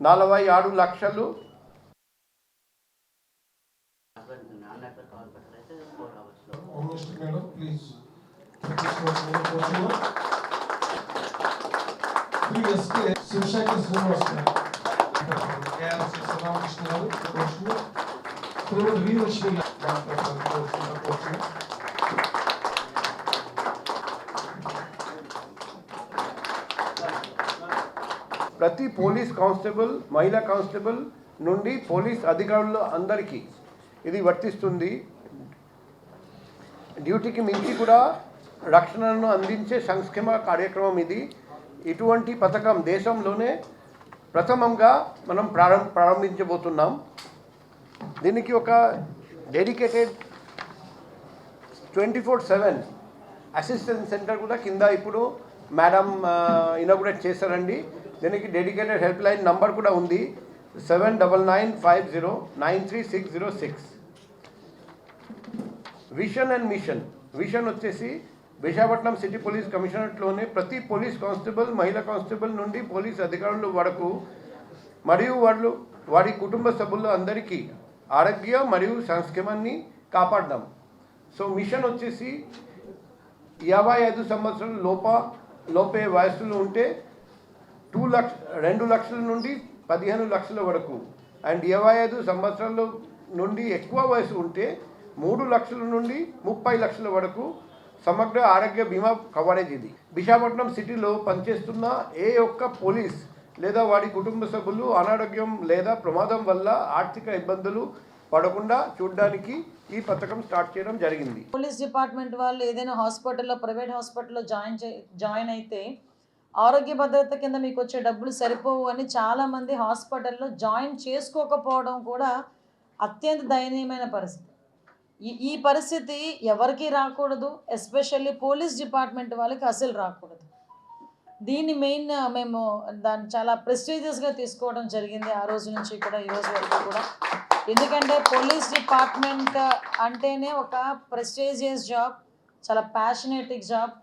నలభై ఆరు లక్షలు. శివశాఖ నెట్వర్క్ శ్రీనివాస్ గారు కేఆర్ఎస్ గారు వీరలక్ష్మి గారు ప్రతి పోలీస్ కానిస్టేబుల్ మహిళా కానిస్టేబుల్ నుండి పోలీస్ అధికారులు అందరికీ ఇది వర్తిస్తుంది. డ్యూటీకి మించి కూడా రక్షణను అందించే సంక్షేమ కార్యక్రమం ఇది. ఇటువంటి పథకం దేశంలోనే ప్రథమంగా మనం ప్రారంభ ప్రారంభించబోతున్నాం. దీనికి ఒక dedicated twenty four seven assistant centre కూడా కింద ఇప్పుడు మేడం ఇనాగ్రేట్ చేశారండి. దీనికి డెడికేటెడ్ హెల్ప్ లైన్ నంబర్ కూడా ఉంది. Seven double nine five zero nine three six zero six vision and mission vision వచ్చేసి విశాఖపట్నం సిటీ పోలీస్ కమిషనరేట్లోనే ప్రతి పోలీస్ కానిస్టేబుల్ మహిళా కానిస్టేబుల్ నుండి పోలీస్ అధికారుల వరకు మరియు వాళ్ళు వారి కుటుంబ సభ్యులు అందరికీ ఆరోగ్య మరియు సంక్షేమాన్ని కాపాడదాం సో మిషన్ వచ్చేసి యాభై ఐదు సంవత్సరాల లోప లోపే వయస్సులు ఉంటే టూ లక్ష రెండు లక్షల నుండి పదిహేను లక్షల వరకు. అండ్ ఇరవై ఐదు సంవత్సరాల నుండి ఎక్కువ వయసు ఉంటే మూడు లక్షల నుండి ముప్పై లక్షల వరకు సమగ్ర ఆరోగ్య బీమా కవరేజ్ ఇది. విశాఖపట్నం సిటీలో పనిచేస్తున్న ఏ ఒక్క పోలీస్ లేదా వారి కుటుంబ సభ్యులు అనారోగ్యం లేదా ప్రమాదం వల్ల ఆర్థిక ఇబ్బందులు పడకుండా చూడడానికి ఈ పథకం స్టార్ట్ చేయడం జరిగింది. పోలీస్ డిపార్ట్మెంట్ వాళ్ళు ఏదైనా హాస్పిటల్లో ప్రైవేట్ హాస్పిటల్లో జాయిన్ చే జాయిన్ అయితే ఆరోగ్య భద్రత కింద మీకు వచ్చే డబ్బులు సరిపోవు అని చాలామంది హాస్పిటల్లో జాయిన్ చేసుకోకపోవడం కూడా అత్యంత దయనీయమైన పరిస్థితి. ఈ ఈ పరిస్థితి ఎవరికి రాకూడదు ఎస్పెషల్లీ పోలీస్ డిపార్ట్మెంట్ వాళ్ళకి అసలు రాకూడదు. దీన్ని మెయిన్ మేము దాన్ని చాలా ప్రెస్టీజియస్గా తీసుకోవడం జరిగింది ఆ రోజు నుంచి కూడా ఈ రోజు వరకు కూడా. ఎందుకంటే పోలీస్ డిపార్ట్మెంట్ అంటేనే ఒక ప్రెస్టీజియస్ జాబ్ చాలా ప్యాషనేటిక్ జాబ్.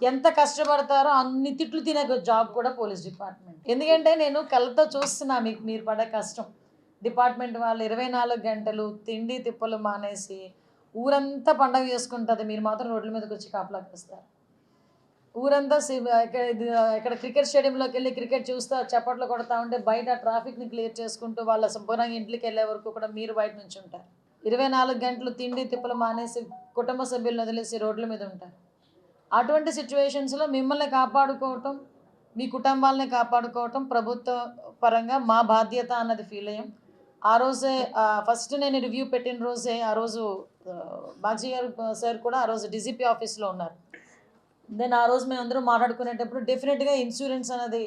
ఎంత కష్టపడతారో అన్ని తిట్లు తినే జాబ్ కూడా పోలీస్ డిపార్ట్మెంట్. ఎందుకంటే నేను కళ్ళతో చూస్తున్నా మీకు మీరు పడే కష్టం. డిపార్ట్మెంట్ వాళ్ళు ఇరవై నాలుగు గంటలు తిండి తిప్పలు మానేసి ఊరంతా పండగ చేసుకుంటుంది మీరు మాత్రం రోడ్ల మీదకి వచ్చి కాపలాకి వస్తారు ఊరంతా ఇక్కడ ఇక్కడ క్రికెట్ స్టేడియంలోకి వెళ్ళి క్రికెట్ చూస్తా చప్పట్లు కొడతా ఉంటే బయట ట్రాఫిక్ని క్లియర్ చేసుకుంటూ వాళ్ళ శుభ్రంగా ఇంటికి వెళ్ళే వరకు కూడా మీరు బయట నుంచి ఉంటారు. ఇరవై నాలుగు గంటలు తిండి తిప్పలు మానేసి కుటుంబ సభ్యులను వదిలేసి రోడ్ల మీద ఉంటారు. అటువంటి సిచ్యువేషన్స్లో మిమ్మల్ని కాపాడుకోవటం మీ కుటుంబాలని కాపాడుకోవటం ప్రభుత్వ పరంగా మా బాధ్యత అన్నది ఫీల్ అయ్యాం. ఆ రోజే ఫస్ట్ నేను రివ్యూ పెట్టిన రోజే ఆ రోజు బాజీ గారు సార్ కూడా ఆ రోజు డీజీపీ ఆఫీస్లో ఉన్నారు. దెన్ ఆ రోజు మేము అందరూ మాట్లాడుకునేటప్పుడు డెఫినెట్గా ఇన్సూరెన్స్ అనేది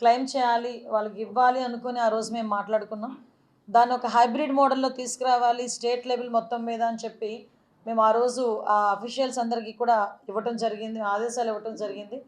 క్లెయిమ్ చేయాలి వాళ్ళకి ఇవ్వాలి అనుకుని ఆ రోజు మేము మాట్లాడుకున్నాం. దాన్ని ఒక హైబ్రిడ్ మోడల్లో తీసుకురావాలి స్టేట్ లెవెల్ మొత్తం మీద అని చెప్పి మేము ఆ రోజు ఆ అఫీషియల్స్ అందరికీ కూడా ఇవ్వటం జరిగింది ఆదేశాలు ఇవ్వటం జరిగింది.